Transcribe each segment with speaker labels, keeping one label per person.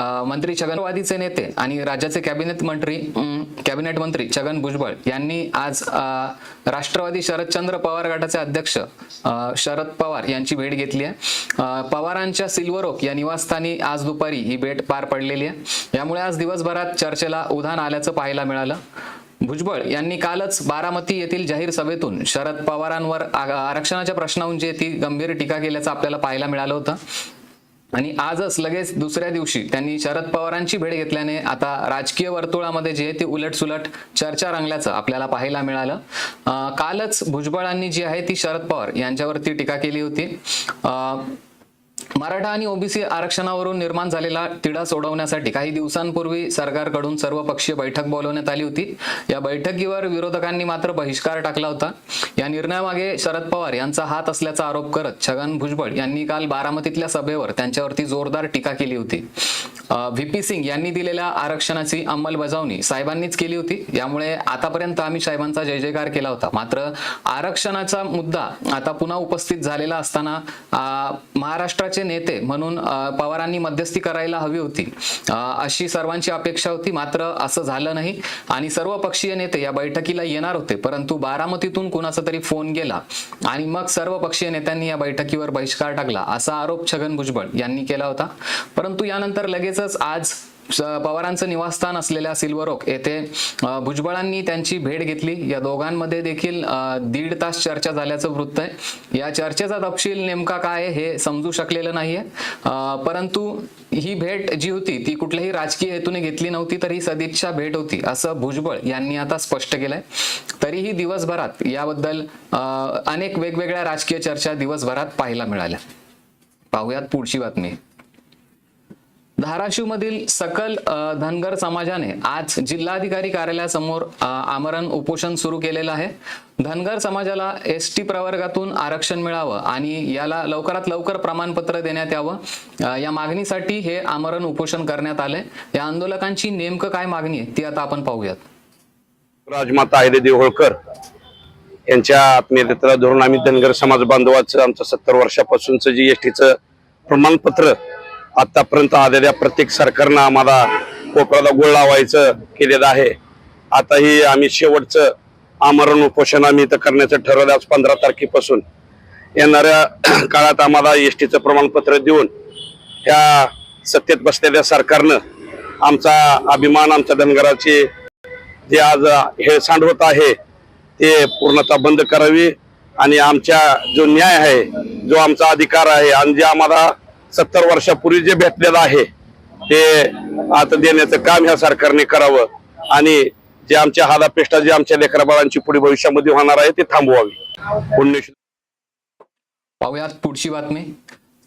Speaker 1: मंत्री छगनवादीचे नेते आणि राज्याचे कॅबिनेट मंत्री कॅबिनेट मंत्री छगन भुजबळ यांनी आज राष्ट्रवादी शरदचंद्र पवार गटाचे अध्यक्ष शरद पवार यांची भेट घेतली आहे. पवारांच्या सिल्वर ओक या निवासस्थानी आज दुपारी ही भेट पार पडलेली आहे. यामुळे आज दिवसभरात चर्चेला उधाण आल्याचं पाहायला मिळालं. भुजबळ यांनी कालच बारामती येथील जाहीर सभेतून शरद पवारांवर आरक्षणाच्या प्रश्नावरून जे ती गंभीर टीका केल्याचं आपल्याला पाहायला मिळालं होतं. आणि आजच लगेच दुसऱ्या दिवशी त्यांनी शरद पवारांची भेट घेतल्याने आता राजकीय वर्तुळामध्ये जे आहे ते उलटसुलट चर्चा रंगल्याचं आपल्याला पाहायला मिळालं. कालच भुजबळांनी जी आहे ती शरद पवार यांच्यावरती टीका केली होती. मराठा आणि ओबीसी आरक्षणावरून निर्माण झालेला तिढा सोडवण्यासाठी काही दिवसांपूर्वी सरकारकडून सर्वपक्षीय बैठक बोलवण्यात आली होती. या बैठकीवर विरोधकांनी मात्र बहिष्कार टाकला होता. या निर्णयामागे शरद पवार यांचा हात असल्याचा आरोप करत छगन भुजबळ यांनी काल बारामतीतल्या सभेवर त्यांच्यावरती जोरदार टीका केली होती. व्ही सिंग यांनी दिलेल्या आरक्षणाची अंमलबजावणी साहेबांनीच केली होती. यामुळे आतापर्यंत आम्ही साहेबांचा जय जयकार केला होता. मात्र आरक्षणाचा मुद्दा आता पुन्हा उपस्थित झालेला असताना महाराष्ट्राचे नेते म्हणून पवारांनी मध्यस्थी करायला हवी होती. अशी सर्वांची अपेक्षा होती मात्र असं झालं नाही. आणि सर्व पक्षीय नेते या बैठकीला येणार होते परंतु बारामतीतून कुणाचा तरी फोन गेला आणि मग सर्व पक्षीय नेत्यांनी या बैठकीवर बहिष्कार टाकला असा आरोप छगन भुजबळ यांनी केला होता. परंतु यानंतर लगेचच आज पवारांचं निवासस्थान असलेल्या सिल्वर ओक येथे भुजबळांनी त्यांची भेट घेतली. या दोघांमध्ये देखील दीड तास चर्चा झाल्याचं वृत्त आहे. या चर्चेचा तपशील नेमका काय आहे हे समजू शकलेलं नाहीये. परंतु ही भेट जी होती ती कुठल्याही राजकीय हेतूने घेतली नव्हती तर ही सदिच्छा भेट होती असं भुजबळ यांनी आता स्पष्ट केलंय. तरीही दिवसभरात याबद्दल अनेक वेगवेगळ्या राजकीय चर्चा दिवसभरात पाहायला मिळाल्या. पाहुयात पुढची बातमी. धाराशिवमधील सकल धनगर समाजाने आज जिल्हाधिकारी कार्यालयासमोर आमरण उपोषण सुरू केलेलं आहे. धनगर समाजाला एस टी प्रवर्गातून आरक्षण मिळावं आणि याला लवकरात लवकर प्रमाणपत्र देण्यात यावं या मागणीसाठी हे आमरण उपोषण करण्यात आले या आंदोलकांची नेमकं काय मागणी आहे ती आता आपण पाहूयात.
Speaker 2: राजमाता अहिल्यादेवी होळकर यांच्या आत्मीयतेला धरून आम्ही धनगर समाज बांधवाचं आमचं सत्तर वर्षापासूनचं जी एस टीचं प्रमाणपत्र आतापर्यंत आलेल्या प्रत्येक सरकारनं आम्हाला कोकणाला गोळ लावायचं केलेलं आहे. आताही आम्ही शेवटचं आमरण उपोषण आम्ही इथं करण्याचं ठरवलं आज पंधरा तारखेपासून. येणाऱ्या काळात आम्हाला एस टीचं प्रमाणपत्र देऊन ह्या सत्तेत बसलेल्या सरकारनं आमचा अभिमान आमच्या धनगराची जे आज हेळसांड होत आहे ते पूर्णतः बंद करावी आणि आमच्या जो न्याय आहे जो आमचा अधिकार आहे आणि जे आम्हाला सत्तर वर्षापूर्वी जे भेटलेलं आहे ते आता देण्याचं काम ह्या सरकारने करावं आणि जे आमच्या हादापेष्टा जे आमच्या लेकराबाळांची पुढे भविष्यामध्ये होणार आहे ते थांबवावी. पुण्यश्री
Speaker 1: पाहुयात पुढची बातमी.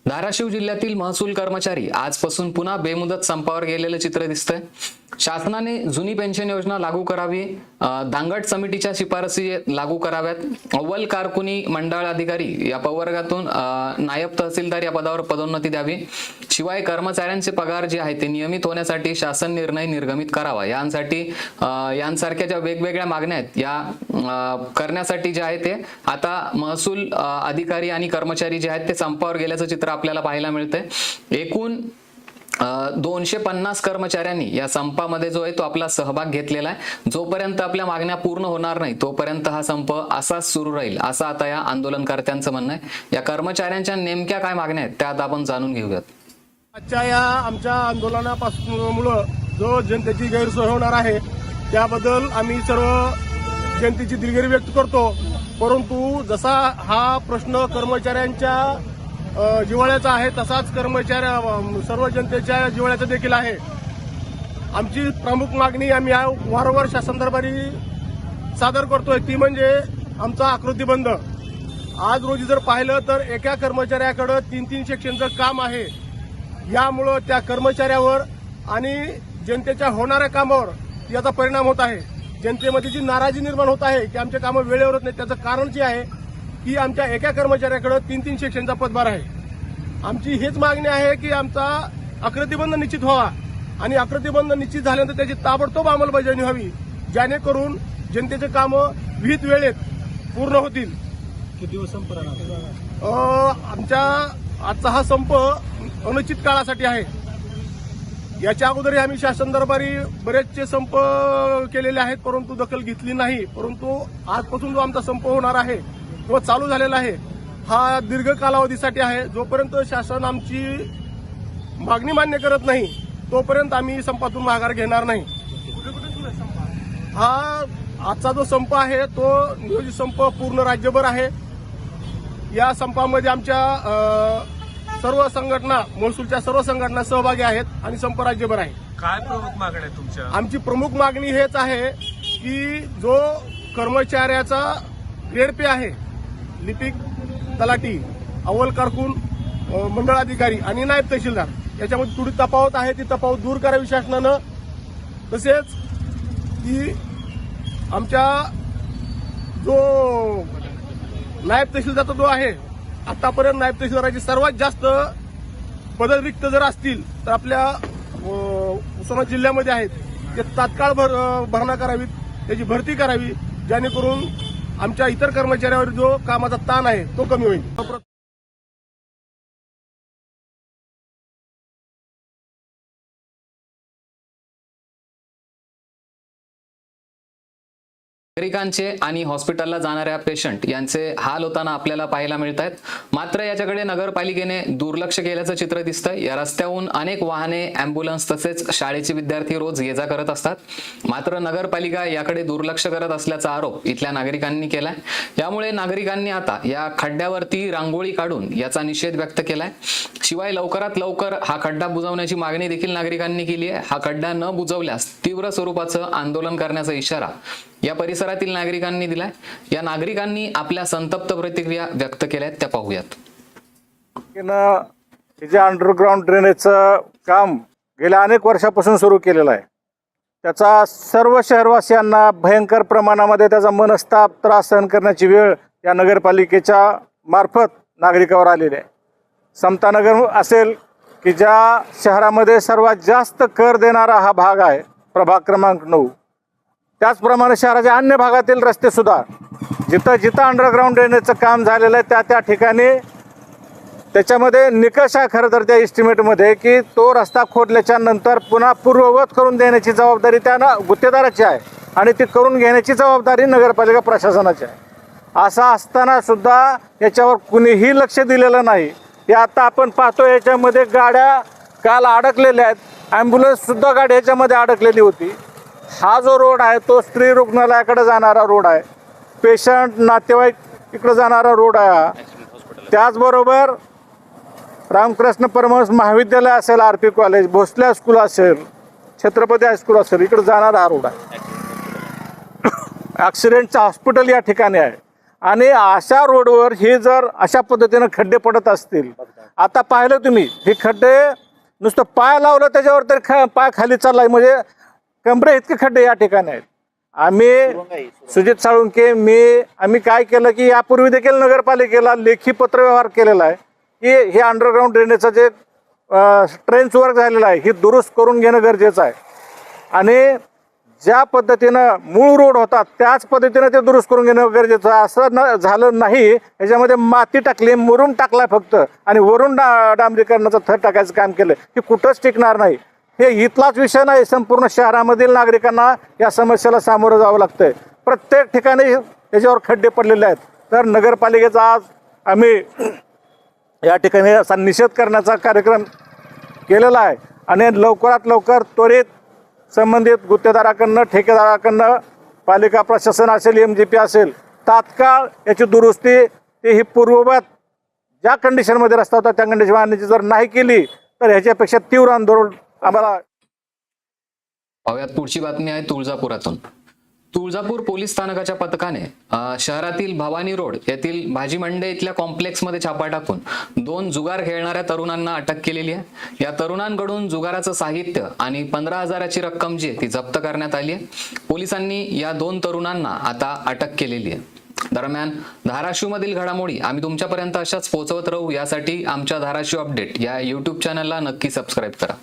Speaker 1: धाराशिव जिल्ह्यातील महसूल कर्मचारी आजपासून पुन्हा बेमुदत संपावर गेलेलं चित्र दिसतंय. शासनाने जुनी पेन्शन योजना लागू करावी अं, दांगट समितीच्या शिफारसी लागू कराव्यात. अव्वल कारकुनी मंडळ अधिकारी या प्रवर्गातून नायब तहसीलदार या पदावर पदोन्नती द्यावी. शिवाय कर्मचाऱ्यांचे पगार जे आहे ते नियमित होण्यासाठी शासन निर्णय निर्गमित करावा. यांसाठी यांसारख्या ज्या वेगवेगळ्या मागण्या आहेत या करण्यासाठी जे आहे ते आता महसूल अधिकारी आणि कर्मचारी जे आहेत ते संपावर गेल्याचं चित्र आपल्याला पाहायला मिळतंय. एकूण दोनशे पन्नास कर्मचाऱ्यांनी या संपामध्ये जो आहे तो आपला सहभाग घेतलेला आहे. जोपर्यंत आपल्या मागण्या पूर्ण होणार नाही तोपर्यंत हा संप असाच सुरू राहील असं आता या आंदोलनकर्त्यांचं म्हणणं आहे. या कर्मचाऱ्यांच्या नेमक्या काय मागण्या आहेत त्या आता आपण जाणून घेऊयात.
Speaker 3: आजच्या या आमच्या आंदोलनापासून जो जनतेची गैरसोय होणार आहे त्याबद्दल आम्ही सर्व जनतेची दिलगिरी व्यक्त करतो. परंतु जसा हा प्रश्न कर्मचाऱ्यांच्या जिवाळ्याचा जिव्हाळ्याचा आहे तसाच कर्मचाऱ्या सर्व जनतेच्या जिवाळ्याचा देखील आहे. आमची प्रमुख मागणी आम्ही या वारंवार शासनदरबारी सादर करतोय. ती म्हणजे आमचा आकृतीबंध आज रोजी जर पाहिलं तर एका कर्मचाऱ्याकडं तीन तीन सेक्शनचं काम आहे. यामुळं त्या कर्मचाऱ्यावर आणि जनतेच्या होणाऱ्या कामावर याचा परिणाम होत आहे. जनतेमध्ये जी नाराजी निर्माण होत आहे की आमचे कामं वेळेवर होत नाही त्याचं कारण जे आहे की आमच्या एका कर्मचाऱ्याकडे तीन तीन सेक्शनचा पदभार आहे. आमची हीच मागणी आहे की आमचा आकृतीबंध निश्चित व्हावा. आणि आकृतीबंध निश्चित झाल्यानंतर त्याची ताबडतोब अंमलबजावणी व्हावी जेणेकरून जनतेचे कामं विहित वेळेत पूर्ण होतील.
Speaker 4: किती दिवस संप
Speaker 3: आमच्या आजचा हा संप अनिश्चित काळासाठी आहे. याच्या अगोदरही आम्ही शासन दरबारी बरेचसे संप केलेले आहेत परंतु दखल घेतली नाही. परंतु आजपासून जो आमचा संप होणार आहे तो चालू झालेला आहे हा दीर्घ कालावधीसाठी आहे. जोपर्यंत शासन आमची मागणी मान्य करत नाही तोपर्यंत आम्ही संपातून माघार घेणार नाही. हा आजचा जो संप आहे तो नियोजित संप पूर्ण राज्यभर आहे. या संपामध्ये आमच्या सर्व संघटना महसूलच्या सर्व संघटना सहभागी आहेत आणि संप राज्यभर आहे.
Speaker 4: काय प्रमुख मागण्या आहेत तुमच्या?
Speaker 3: आमची प्रमुख मागणी हेच आहे की जो कर्मचाऱ्याचा ग्रेड पे आहे लिपिक तलाटी अव्वल कारकून मंडळाधिकारी आणि नायब तहसीलदार याच्यामध्ये थोडी तफावत आहे. ती तफावत दूर करावी शासनानं. तसेच की आमच्या जो नायब तहसीलदारचा जो आहे आतापर्यंत नायब तहसीलदाराची सर्वात जास्त पद रिक्त जर असतील तर आपल्या अ, उस्मानाबाद जिल्ह्यामध्ये आहेत. ते तात्काळ भर भरणा करावीत त्याची भरती करावी जेणेकरून आमच्या इतर कर्मचाऱ्यावर जो कामाचा ताण आहे तो कमी होईल.
Speaker 1: नागरिकांचे आणि हॉस्पिटलला जाणाऱ्या पेशंट यांचे हाल होताना आपल्याला पाहायला मिळत आहेत मात्र याच्याकडे नगरपालिकेने दुर्लक्ष केल्याचं चित्र दिसतंय. या रस्त्याहून अनेक वाहने अँब्युलन्स तसेच शाळेचे विद्यार्थी रोज ये जा करत असतात. मात्र नगरपालिका याकडे दुर्लक्ष करत असल्याचा आरोप इथल्या नागरिकांनी केलाय. यामुळे नागरिकांनी आता या खड्ड्यावरती रांगोळी काढून याचा निषेध व्यक्त केलाय. शिवाय लवकरात लवकर हा खड्डा बुजवण्याची मागणी देखील नागरिकांनी केली आहे. हा खड्डा न बुजवल्यास तीव्र स्वरूपाचं आंदोलन करण्याचा इशारा या परिसरातील नागरिकांनी दिलाय. या नागरिकांनी आपल्या संतप्त प्रतिक्रिया व्यक्त केल्या त्या पाहूयात.
Speaker 5: हे जे अंडरग्राऊंड ड्रेनेजचं काम गेल्या अनेक वर्षापासून सुरू केलेलं आहे. त्याचा सर्व शहरवासियांना भयंकर प्रमाणामध्ये त्याचा मनस्ताप त्रास सहन करण्याची वेळ या नगरपालिकेच्या मार्फत नागरिकावर आलेली आहे. समतानगर असेल की ज्या शहरामध्ये सर्वात जास्त कर देणारा हा भाग आहे प्रभाग क्रमांक नऊ. त्याचप्रमाणे शहराच्या अन्य भागातील रस्ते सुद्धा जिथं जिथं अंडरग्राऊंड ड्रेनेजचं काम झालेलं आहे त्या त्या ठिकाणी त्याच्यामध्ये निकष आहे खरं तर त्या इस्टिमेटमध्ये की तो रस्ता खोदल्याच्या नंतर पुन्हा पूर्ववत करून देण्याची जबाबदारी त्या गुत्तेदाराची आहे आणि ती करून घेण्याची जबाबदारी नगरपालिका प्रशासनाची आहे. असं असताना सुद्धा याच्यावर कुणीही लक्ष दिलेलं नाही. हे आता आपण पाहतो याच्यामध्ये गाड्या काल अडकलेल्या आहेत. ॲम्ब्युलन्ससुद्धा गाडी याच्यामध्ये अडकलेली होती. हा जो रोड आहे तो स्त्री रुग्णालयाकडे जाणारा रोड आहे. पेशंट नातेवाईक इकडे जाणारा रोड आहे हा. त्याचबरोबर रामकृष्ण परमहंस महाविद्यालय असेल R P college Bhosale high school असेल छत्रपती हायस्कूल असेल इकडे जाणारा हा रोड आहे. ॲक्सिडेंटचं हॉस्पिटल या ठिकाणी आहे. आणि अशा रोडवर हे जर अशा पद्धतीनं खड्डे पडत असतील आता पाहिलं तुम्ही हे खड्डे नुसतं पाय लावलं त्याच्यावर तर ख पाय खाली चाललाय. म्हणजे कमरे इतके खड्डे या ठिकाणी आहेत. आम्ही सुजित साळुंके मी आम्ही काय केलं की यापूर्वी देखील नगरपालिकेला लेखी पत्रव्यवहार केलेला आहे की हे अंडरग्राऊंड ड्रेनेजचं जे ट्रेन्स वर्क झालेलं आहे ही दुरुस्त करून घेणं गरजेचं आहे. आणि ज्या पद्धतीनं मूळ रोड होता त्याच पद्धतीनं ते दुरुस्त करून घेणं गरजेचं असं न झालं नाही याच्यामध्ये माती टाकली मुरुम टाकला फक्त. आणि वरून डा डांबरीकरणाचं थर टाकायचं काम केलं हे कुठंच टिकणार नाही. हे इथलाच विषय नाही संपूर्ण शहरामधील नागरिकांना या समस्येला सामोरं जावं लागतंय. प्रत्येक ठिकाणी याच्यावर खड्डे पडलेले आहेत. तर नगरपालिकेचा आज आम्ही या ठिकाणी असा निषेध करण्याचा कार्यक्रम केलेला आहे. आणि लवकरात लवकर त्वरित संबंधित गुत्तेदाराकडनं ठेकेदाराकडनं पालिका प्रशासन असेल एम जी पी असेल तात्काळ याची दुरुस्ती ती ही पूर्ववत ज्या कंडिशनमध्ये रस्ता होता त्या कंडिशन आणण्याची जर नाही केली तर ह्याच्यापेक्षा तीव्र आंदोलन आम्हाला
Speaker 1: पाहुयात पुढची बातमी आहे तुळजापुरातून. तुळजापूर पोलीस स्थानकाच्या पथकाने शहरातील भवानी रोड येथील भाजी मंडे इथल्या कॉम्प्लेक्समध्ये छापा टाकून दोन जुगार खेळणाऱ्या तरुणांना अटक केलेली आहे. या तरुणांकडून जुगाराचं साहित्य आणि पंधरा हजाराची रक्कम जी आहे ती जप्त करण्यात आली आहे. पोलिसांनी या दोन तरुणांना आता अटक केलेली आहे. दरम्यान धाराशिव मधील घडामोडी आम्ही तुमच्यापर्यंत अशाच पोहोचवत राहू. यासाठी आमच्या धाराशिव अपडेट या युट्यूब चॅनलला नक्की सबस्क्राईब करा.